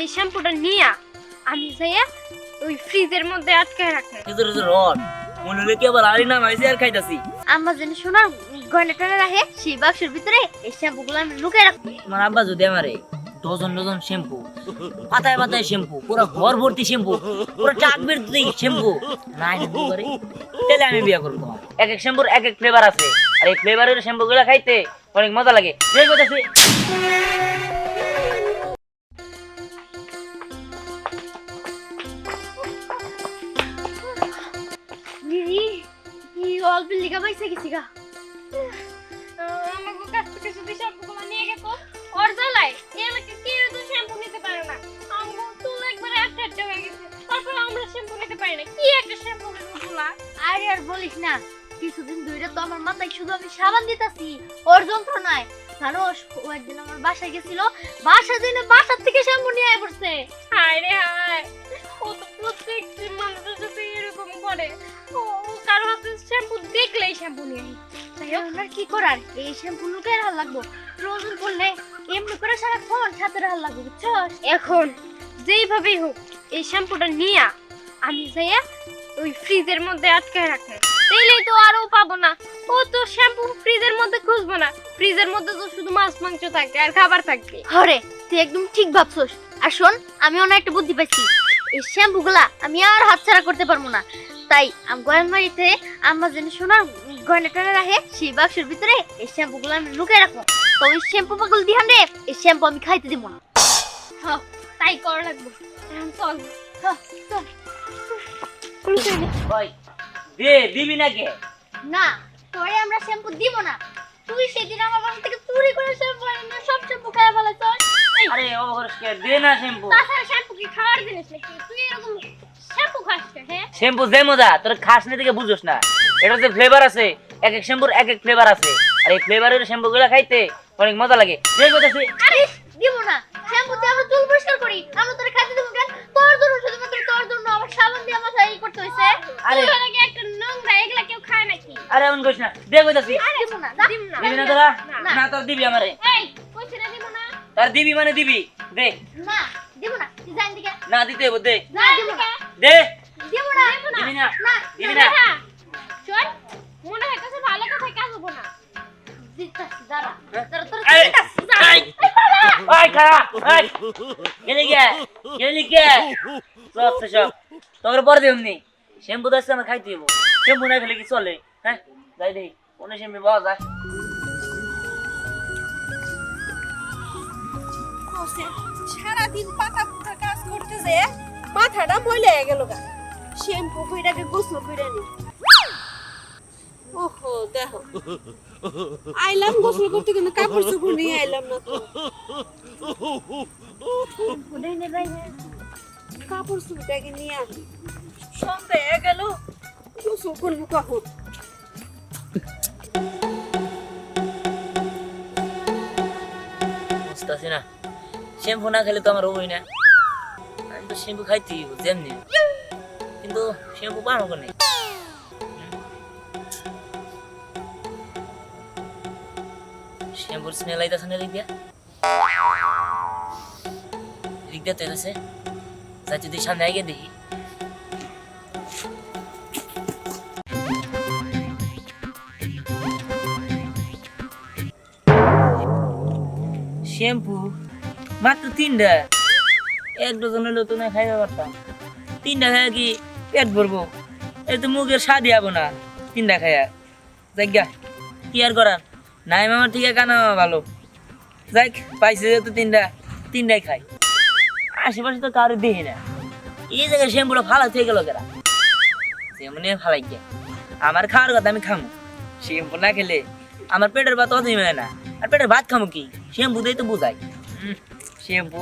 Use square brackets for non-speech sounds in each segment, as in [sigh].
এই শ্যাম্পুটা নিয়া আমি যাইয়া ওই ফ্রিজের মধ্যে আটকায় রড মনে হলে কি আবার আরি আইসি আর খাইতাছি আমার গয়না টয়না রাখে সেই বাক্সের ভিতরে এই শ্যাম্পুগুলো আমি লুকিয়ে রাখব তোমার আব্বা যদি আমারে ডজন ডজন শ্যাম্পু পাতায় পাতায় শ্যাম্পু পুরো ঘর ভর্তি শ্যাম্পু পুরো টাক বের শ্যাম্পু নাই না কি করে তাহলে আমি বিয়ে করব এক এক শ্যাম্পুর এক এক ফ্লেভার আছে আর এই ফ্লেভারের শ্যাম্পু গুলো খাইতে অনেক মজা লাগে। যে কথা দিদি কি অল্প লিগা পাইছে গেছি গা আমাকে কাছ থেকে শুধু শ্যাম্পুগুলো নিয়ে গেছো? ওর জ্বালায় এলাকা কেউ তো শ্যাম্পু নিতে পারে না। আমগো চুল একবারে আটটা আটটা হয়ে গেছে। তারপর আমরা শ্যাম্পু নিতে পারি না। কি একটা শ্যাম্পু গুলা আরে আর বলিস না কিছুদিন ধরে তো আমার মাথায় শুধু আমি সাবান দিতাছি ওর যন্ত্রণায়। ও একদিন আমার বাসায় গেছিল বাসা দিনে বাসার থেকে শ্যাম্পু নিয়ে আয় পড়ছে। হায় রে হায় ও তো প্রত্যেক মানুষের সাথে এরকম করে। ও ও কারও হাতে শ্যাম্পু দেখলেই শ্যাম্পু নিয়ে। তাই আমার কি করার? এই শ্যাম্পু লুকে রাখার লাগবো। রোজন করলে এমনি করে সারাক্ষণ সাথে রাখার লাগবে বুঝছস? এখন যেইভাবেই হোক এই শ্যাম্পুটা নিয়া আমি যাইয়া ওই ফ্রিজের মধ্যে আটকায় রাখব। ও তো শ্যাম্পু ফ্রিজের মধ্যে খুঁজবো না। ফ্রিজের মধ্যে তো শুধু মাছ মাংস থাকবে আর খাবার থাকবে হরে তুই একদম ঠিক ভাবছস। আর শোন আমি অনেক একটা বুদ্ধি পাইছি। এই শ্যাম্পু গুলা আমি আর হাতছাড়া করতে পারব না। তাই আমি গয়নবাড়িতে আমার জন্য সোনার গয়না টয়না রাখে সেই বাক্সের ভিতরে এই শ্যাম্পু গুলো আমি লুকিয়ে রাখব। তো ওই শ্যাম্পু পাগল দিহান রে এই শ্যাম্পু আমি খাইতে দিব না। তাই করা লাগবে। চল। চল। দে দিবি না কে না। তোরে আমরা শ্যাম্পু দিব না। তুই সেদিন আমার বাসা থেকে চুরি করে শ্যাম্পু এনে সব শ্যাম্পু খাই ফেলে চল আরে অবকরস কে দে না শ্যাম্পু। তাছাড়া শ্যাম্পু কি খাওয়ার জিনিস নাকি? তুই এরকম শ্যাম্পু খাস হ্যাঁ? শ্যাম্পু যে মজা তোর খাস না থেকে বুঝোস না। এটা যে ফ্লেভার আছে এক এক শ্যাম্পুর এক এক ফ্লেভার আছে। আর এই ফ্লেভারের শ্যাম্পু গুলো খাইতে অনেক মজা লাগে। যে কথা আরে দিব না। শ্যাম্পু দিয়ে আমরা চুল পরিষ্কার করি। আমরা তোরে খাইতে দেবো কেন? তোর জন্য শুধুমাত্র তোর জন্য আমার সাবান দিয়ে আমার এই করতে হয়েছে আরে আরে এমন কইস না দে কইতাছি। দিব না যা। দিম না দিবি না তোরা? না। না। তোর দিবি আমারে। এই কইছি না দিব না। তার দিবি মানে দিবি দে। না দিব না তুই দিকে। না দিতে হইব দে। না দিব না। দে। দিব না। দিবি না। না। দিবি না। হ্যাঁ। চল মনে হয় কাছে ভালো কথা কাজ হব না। তোর পরে দেমনি শ্যাম্পু দাস আমার খাইতে শ্যাম্পু না খেলে কি চলে? হ্যাঁ যাই দেখি কোন শ্যাম্পু পাওয়া যায় সারাদিন পাতা মাথাটা ময়লা হয়ে গেল গা। শ্যাম্পু কইরাকে গোসল কইরা নি। ওহো, দেখো। আইলাম গোসল করতে, কিন্তু কাপড় চোপড় নিয়ে আইলাম না তো। ভাই কাপড় চোপড়টাকে নিয়ে আসি সন্ধ্যা হয়ে গেল। গোসল করব কখন? বুঝতেছি না। শ্যাম্পু না খেলে তো আমার হবই না। আমি তো শ্যাম্পু খাইতে যেমনি। কিন্তু শ্যাম্পু পাবো কোনে শ্যাম্পুর স্মেল আইতাছে না এদিক দিয়া তো এসেছে যা যদি সামনে আগে দেখি। শ্যাম্পু, মাত্র তিনটা। এক ডজন হলেও তো না খাইতে পারতাম। তিনটা খাইয়া কি পেট ভরবো? এই তো মুখের স্বাদ যাব না, তিনটা খাইয়া যাক কি আর করার? নাই মামার থেকে কানা মামা ভালো। যাক পাইছে যেহেতু তিনটা, তিনটাই খাই। আশেপাশে তো কারও দেখি না। এই জায়গায় শ্যাম্পুটা ফালা থেকে গেল কেরা সেমনি ফালাই গিয়া আমার খাওয়ার কথা আমি খামো। শ্যাম্পু না খেলে আমার পেটের ভাত অতই হয় না। আর পেটের ভাত খামো কি? শ্যাম্পু দিয়ে তো বুঝাই। শ্যাম্পু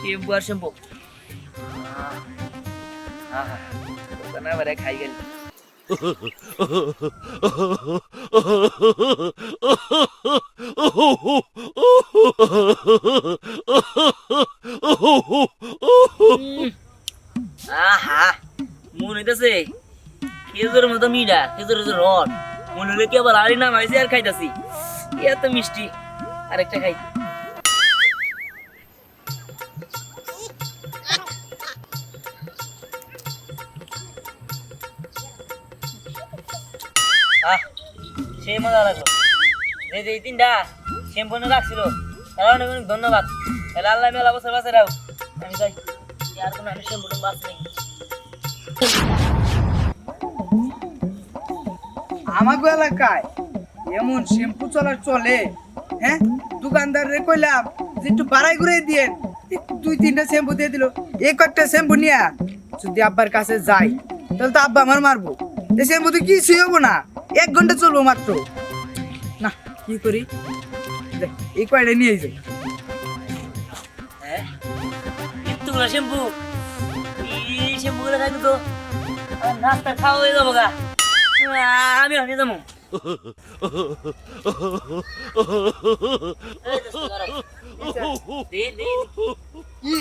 শ্যাম্পু আর শ্যাম্পু। দোকানে আবার খাই গেল। আহা মনে হইতেছে খেজুরের মতো মিঠা খেজুরের মতো রড মনে হলে কি আবার আড়ি নাম আইসি আর খাইতাছি। এত মিষ্টি। আরেকটা খাই। সেই মজা লাগল। এই এই তিনটা শ্যাম্পু নিয়ে রাখছিল। তারা অনেক অনেক ধন্যবাদ। তাহলে আল্লাহ মেলা বছর বাঁচে রাও আমি যাই। আর কোনো আমি শ্যাম্পু বাঁচ নেই। আমাগো এলাকায় এমন শ্যাম্পু চলার চলে হ্যাঁ? দোকানদারে কইলাম যে একটু বাড়াই করে দিয়েন। দুই তিনটা শ্যাম্পু দিয়ে দিল। এই কয়েকটা শ্যাম্পু নিয়ে যদি আব্বার কাছে যাই, তাহলে তো আব্বা আমার মারবো। এই শ্যাম্পু তো কিছুই হব না। এক ঘণ্টা চলবো মাত্র। না, কি করি? এই কয়টা নিয়ে যাই হ্যাঁ? এতগুলো শ্যাম্পু? এই শ্যাম্পুগুলো তো আমার নাস্তা খাওয়া হয়ে যাব গা। আমি হানিয়ে যাব। এই দোস্ত, দাঁড়াও। দে, দে, কি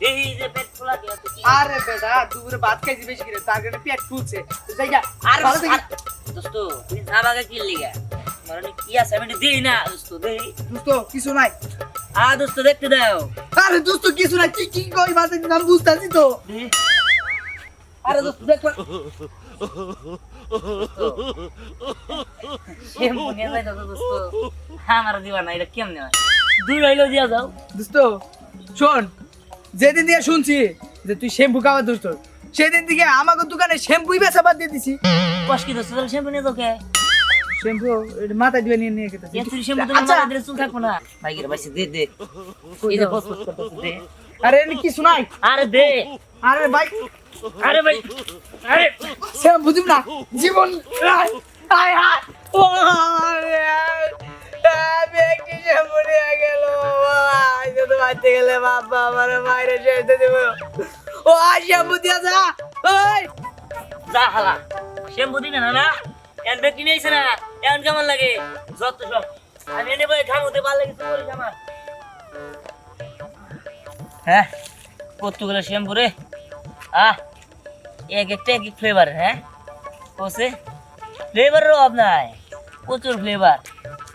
দে, এই যে পেট ফোলা দিয়ে আছে, কি? আরে বেটা দুপুরে ভাত খাইছি বেশি করে তার কারণে পেট ফুলছে তো যাই গা, আর ভালো থাকি আর- দোস্ত তুমি ধাবাকে কি লিগা আমার অনেক কি আছে আমি একটু দিই না দোস্ত দেই দোস্ত কিছু নাই আ দোস্ত দেখতে দাও আরে দোস্ত কিছু নাই কি কি কই মাঝে নাম বুঝতাছি তো দে। আরে দোস্ত দেখ হয় শোন যেদিন দিয়ে শুনছি যে তুই শ্যাম্পু খাওয়া দোস্ত সেদিন থেকে আমাকে দোকানে শ্যাম্পুই বেচা বাদ দিয়ে দিছি কষ্ট কি তাহলে শ্যাম্পু নিয়ে যাও কে শ্যাম্পু মাথায় দিয়ে নিয়ে এত শ্যাম্পু আচ্ছা মাথা চুল থাকব না ভাইগের বাইসে দে দে এই যে বস আরে এমনি কিছু নাই আরে দে আরে ভাই আরে ভাই আরে। শ্যাম্পু দিব না। জীবন আয় আয় আয়। ও আরে, আমি একটি শ্যাম্পু নিয়ে গেল শুধু বাড়তে গেলে বাবা আমার মায়ের শেষতে দিব ও আয় শ্যাম্পু দিয়া যা ওই যা হালা শ্যাম্পু দিবে না না? এন ব্যাগ কিনে আইছে না এমন কেমন লাগে? যত সব। আমি এনে বই বলিস আমার। হ্যাঁ শ্যাম্পু রে? আহ, এক একটা এক ফ্লেভার হ্যাঁ? ফ্লেভারেরও অভাব নাই। প্রচুর ফ্লেভার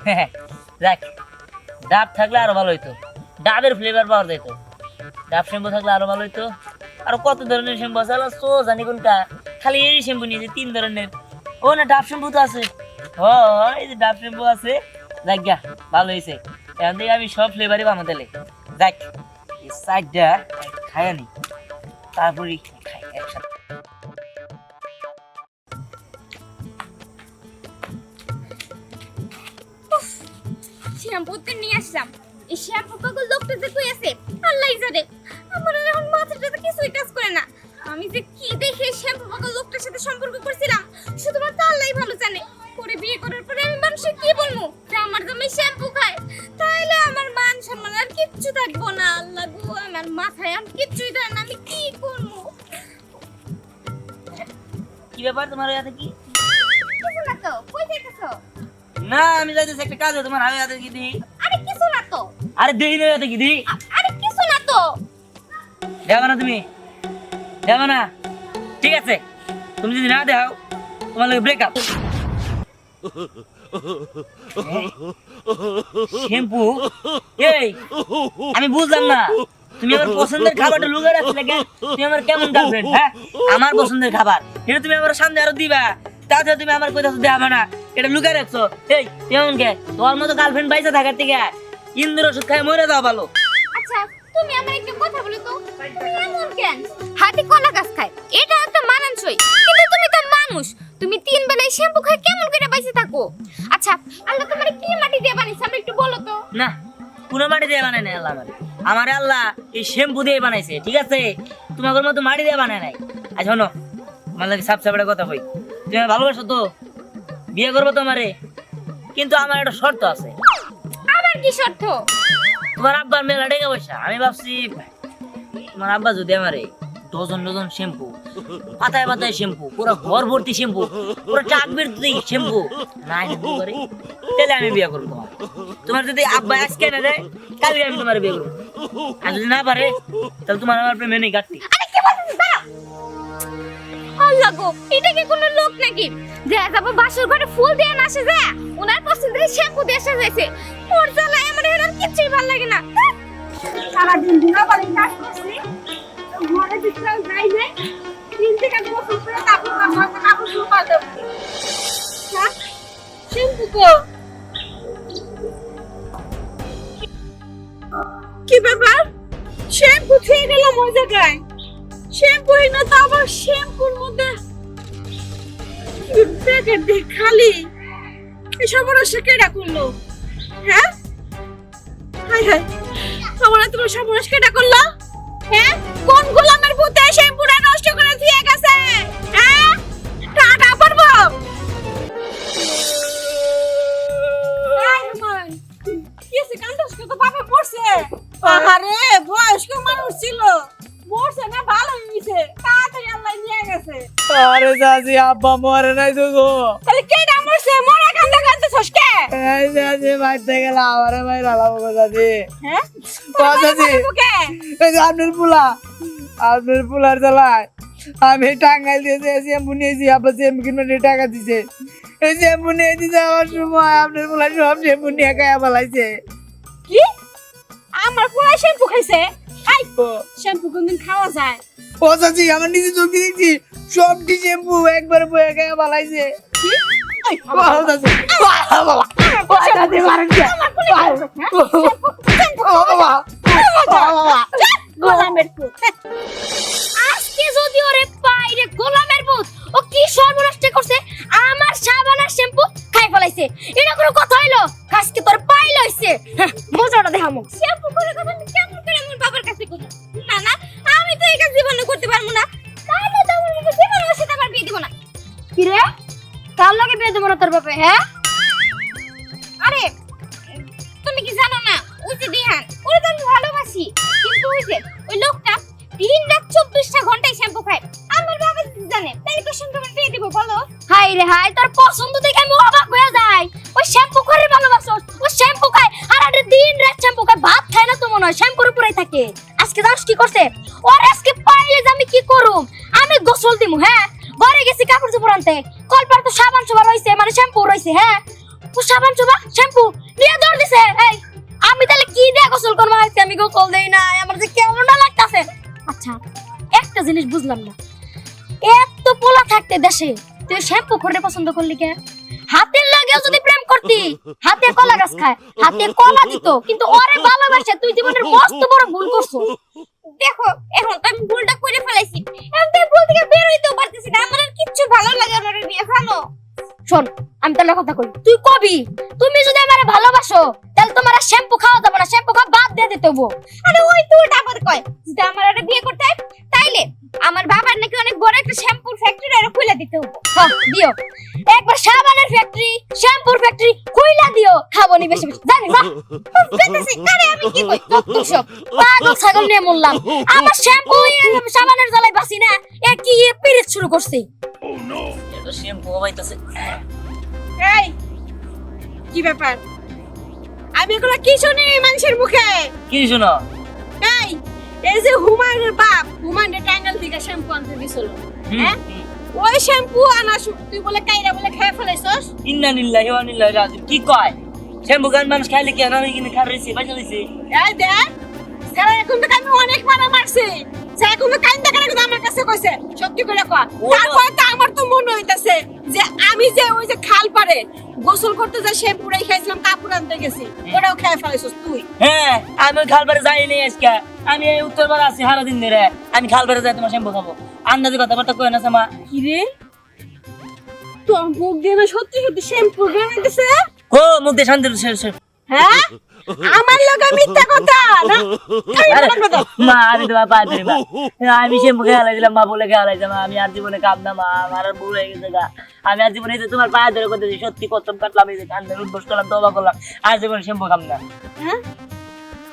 [laughs] ডাব থাকলে আরও ভালো হইতো। ডাবের ফ্লেভার পাওয়া যেত ডাব শ্যাম্পু থাকলে আরও ভালো হইতো। আর কত ধরনের শ্যাম্পু আছে? আল্লাহ তো জানি কোনটা। খালি এই শ্যাম্পু নিয়েছে তিন ধরনের। ও না, ডাব শ্যাম্পু তো আছে। ও, এই যে ডাব শ্যাম্পু আছে। যাক গা, ভালো হয়েছে এখন থেকে আমি সব ফ্লেভারই বানাতে যাক সাইডটা খাই আনি তারপরে খাই একসাথে। শ্যাম্পু তো নিয়ে আসলাম। এই শ্যাম্পু পাগল লোকটা যে কই আছে? আল্লাহ জানে। আমার তোমার হাতে কি? কিছু না তো কই যাইতেছো? না আমি যাইতেছি একটা কাজ তোমার হাতে হাতে কি দিই? আরে কিছু না তো। আরে দেই না হাতে কি দিই? আরে কিছু না তো। যাবে না তুমি। না। ঠিক আছে তুমি যদি না দেখাও তোমার লাগে ব্রেকআপ [laughs] শ্যাম্পু? এই আমি বুঝলাম না। তুমি আমার পছন্দের খাবারটা লুকে রাখছিলে কেন তুমি আমার কেমন গার্লফ্রেন্ড হ্যাঁ? আমার পছন্দের খাবার। এটা তুমি আমার সামনে আরও দিবা। তাছাড়া তুমি আমার কোথাও দেখাবে না। এটা লুকে রাখছো। এই কেমন কে? তোমার মতো গার্লফ্রেন্ড বাইসা থাকার থেকে ইন্দ্র ওষুধ খায় মরে যাও ভালো। আচ্ছা তুমি আমার একটা কথা বলো তো। তুমি এমন কেন? হাতি কলা গাছ খায়। এটা একটা মানানসই। কিন্তু তুমি তো মানুষ। তুমি তিন বেলায় শ্যাম্পু খায় কেমন করে বাইসে থাকো? আচ্ছা আল্লাহ তোমার কি মাটি দিয়ে বানিয়েছে? আমরা একটু বলো তো। না কোনো মাটি দিয়ে বানায় নাই আল্লাহ আমার আমার আল্লাহ এই শ্যাম্পু দিয়ে বানাইছে ঠিক আছে? তোমাদের মতো মাটি দিয়ে বানায় নাই। আচ্ছা শোনো আমার লাগে সাপ সাপড়ে কথা কই। তুমি ভালোবাসো তো বিয়ে করব তো আমারে কিন্তু আমার একটা শর্ত আছে। আবার কি শর্ত? তোমার আব্বার মেলা ডেকে বসা। আমি ভাবছি তোমার আব্বা যদি আমারে ডজন ডজন শ্যাম্পু পাতায় পাতায় শ্যাম্পু পুরো ঘর ভর্তি শ্যাম্পু পুরো চাক বেরতি শ্যাম্পু না তাহলে আমি বিয়ে করব। তোমার তোমার যদি আব্বা আজকে না দেয় কালকে আমি তোমার বিয়ে করব। আর যদি না পারে তাহলে তোমার আমার প্রেমে নেই কাটতি আল্লাহ গো এটা কি কোনো লোক নাকি? যে যাব বাসুর ঘরে ফুল দিয়ে না আসে যে ওনার পছন্দের শ্যাম্পু দিয়ে এসে যাইছে ওর জ্বালায় আমার এর আর ভালো লাগে না। সারাদিন দিনা বাড়ি কাজ করছি ঘরে বিশ্রাম যাই নাই তিন থেকে গোসল করে তারপর আমার কাপড় শুরু করে দেবো শ্যাম্পু কো? কি ব্যাপার? শ্যাম্পু খেয়ে ওই জায়গায়। শ্যাম্পু না আবার শ্যাম্পুর মধ্যে খালি। এসব সে কেডা করল? হ্যাঁ? হাই হাই। আমার তোমার সর্বনাশ কেটা করল? হ্যাঁ? কোন গোলামের ভূতে শ্যাম্পুটা নষ্ট করে দিয়ে গেছে? আরে বয়স্ক মানুষ ছিল। মরছে না ভালো হয়েছে তাড়াতাড়ি আল্লাহ নিয়ে গেছে। আরে চাচি আব্বা মরে নাই তো গো। তাহলে কেডা মরছে? মরা কান্দা কান্দছিস কে? এই চাচি গেলে আমারে মাই লাগাবো গো চাচি হ্যাঁ? ও চাচি এই যে আপনার পোলা। আপনার পোলার জ্বালায়। আমি টাঙ্গাইল দিয়েছে শ্যাম্পু নিয়েছি আবার শ্যাম্পু কিনবে টাকা দিছে। এই শ্যাম্পু নিয়ে দিতে আমার সময় আপনার পোলা সব শ্যাম্পু নিয়ে খাইয়া পালাইছে কি? আমার পুরা শ্যাম্পু খাইছে। আই শ্যাম্পু কোনদিন খাওয়া যায়? ও চাচি আমার নিজে চোখে দেখছি সবটি শ্যাম্পু একবার বয়ে খাইয়া বালাইছে। বাবা গোলামের পুত। আজকে যদি ওরে পাই রে গোলামের ভূত ও কি সর্বনষ্ট করছে? আমার সাবান আর শ্যাম্পু খাই ফেলাইছে। এটা কোনো কথা হইল? আজকে তোর পাই লইছে। হ্যাঁ, মজাটা দেখামু। শ্যাম্পু করে কথা কেমন করে আমার বাবার কাছে কই না না আমি তো কাজ জীবনে করতে পারব না। তাহলে তো আমার জীবনে সাথে আমার বিয়ে দিব না। কি রে? কার লগে বিয়ে দেবো না তোর বাপে হ্যাঁ? খায় না তো শ্যাম্পুর উপরেই থাকে। আজকে কি করছে? ওর আজকে পাইলে আমি কি করুম? আমি গোসল দিমু হ্যাঁ? ঘরে গেছি কাপড় চোপড় আনতে। কলপার তো সাবান সুবা মানে শ্যাম্পু হ্যাঁ? ও সাবান সুবা শ্যাম্পু, নিয়ে দৌড় দিছে, এই। আমি তাহলে কি দিয়ে গোসল করব? আজকে আমি গোসল দেই না আমার যে লাগতাছে। আচ্ছা একটা জিনিস বুঝলাম না। এত পোলা থাকতে দেশে, তুই শ্যাম্পু করে পছন্দ করলি কে? হাতের লাগেও যদি প্রেম করতি? হাতে কলা গাছ খায়, হাতে কলা দিত, কিন্তু ওরে ভালোবাসে, তুই জীবনের মস্ত বড় ভুল করছ দেখো, এখন তো আমি ভুলটা করে ফেলাইছি। এখন তো ভুল থেকে বের হইতেও পারতেছি না, আমার কিচ্ছু ভালো লাগে না রে জানো? শোন, আমি তাহলে কথা কই। তুই কবি? তুমি যদি আমারে ভালোবাসো, তাহলে তোমার শ্যাম্পু খাওয়া যাবে না, শ্যাম্পু খাওয়া বাদ দিয়ে দিতে হব। আরে ওই তুই আবার কয়, যদি আমার একটা বিয়ে করতে তাইলে আমার বাবার নাকি অনেক বড় একটা শ্যাম্পুর ফ্যাক্টরি আর খুলে দিতে হব। হ্যাঁ দিও। একবার সাবানের ফ্যাক্টরি শ্যাম্পুর ফ্যাক্টরি খুইলা দিও, খাব নি বেশি বেশি। জানি না পেতেছি আরে আমি কি কই? কত সব, পাগল ছাগল নিয়ে মরলাম। আমার শ্যাম্পু সাবানের জ্বালায় বাসি না, এ কি পিরিত শুরু করছে? শ্যাম্পু হবাইতাছে এই কি ব্যাপার? আমি এগুলো কি শুনি মানুষের মুখে? কি শুনো? এই এই যে হুমায়ুনের বাপ হুমায়ুনের টাঙ্গাল থেকে শ্যাম্পু আনতে দিছিল হ্যাঁ? ওই শ্যাম্পু আনা তুই বলে কাইরা বলে খেয়ে ফেলাইছস? ইন্না নিল্লাহি ওয়া নিল্লাহি রাজিউন। কি কয়? শ্যাম্পু গান মানুষ খাইলে কি আমি কিনে খার রইছি বাজা রইছি এই দেখ স্যার এখন তো আমি অনেক মারা মারছি। সে এখন তো কাইন্দা আমার কাছে কইছে সত্যি করে কয়। ও। তো আমার তো মনে হইতাছে যে আমি যে ওই যে খাল পারে গোসল করতে যা শ্যাম্পুটাই খাইছিলাম কাপড় আনতে গেছি। ওটাও খেয়ে ফেলাইছস তুই। হ্যাঁ আমি ওই খালবারে যাই আজকে। আমি এই উত্তরবার আছি সারা দিন ধরে। আমি খালবারে যাই তোমার শ্যাম্পু খাব। আন্দাজে কথাবার্তা কই না মা কি রে? তোর মুখ দিয়ে সত্যি সত্যি শ্যাম্পু বানাইতেছে কো মুখ দিয়ে শান্তি হ্যাঁ? আমার লগে মিথ্যা কথা না? এই আরে, বলার কথা। মা আমি তোমার পা ধরি মা। আমি শ্যাম্পু খেয়ালাই দিলাম মা বলে খেয়ালাই মা? আমি আর জীবনে মা। আমার আর ভুল হয়ে গেছে গা। আমি আর জীবনে যে তোমার পা ধরে করতে সত্যি কতম কাটলাম এই যে কান্দের উদ্বোস করলাম তোবা করলাম আর জীবনে খাম না হ্যাঁ?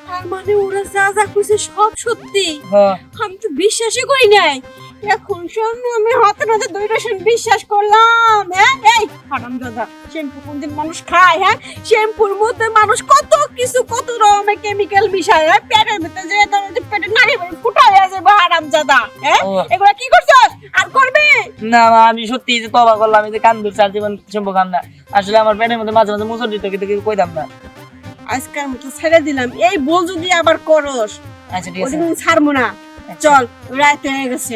তার মানে ওরা যা যা কইছে সব সত্যি। হ্যাঁ। আমি তো বিশ্বাসই করি নাই। এখন শোন আমি হাতে হাতে দুইটা বিশ্বাস করলাম হ্যাঁ? এই হারাম দাদা শ্যাম্পু কোনদিন মানুষ খায় হ্যাঁ? শ্যাম্পুর মধ্যে মানুষ কত কিছু কত রকমের কেমিক্যাল মিশায় হ্যাঁ? পেটের ভিতরে যে তোর যে পেটের নারী ফুটা হয়ে যাবে হারাম দাদা হ্যাঁ? এগুলা কি করছস? আর করবে? না আমি সত্যি যে তবা করলাম আমি যে কান ধরছি আর জীবন শ্যাম্পু খাম না। আসলে আমার পেটের মধ্যে মাঝে মাঝে মুসর দিত কিন্তু কিছু কইতাম না। আজকাল মতো ছেড়ে দিলাম। এই বল যদি আবার করস আচ্ছা ঠিক আছে। ছাড়বো না। চল রাত হয়ে গেছে।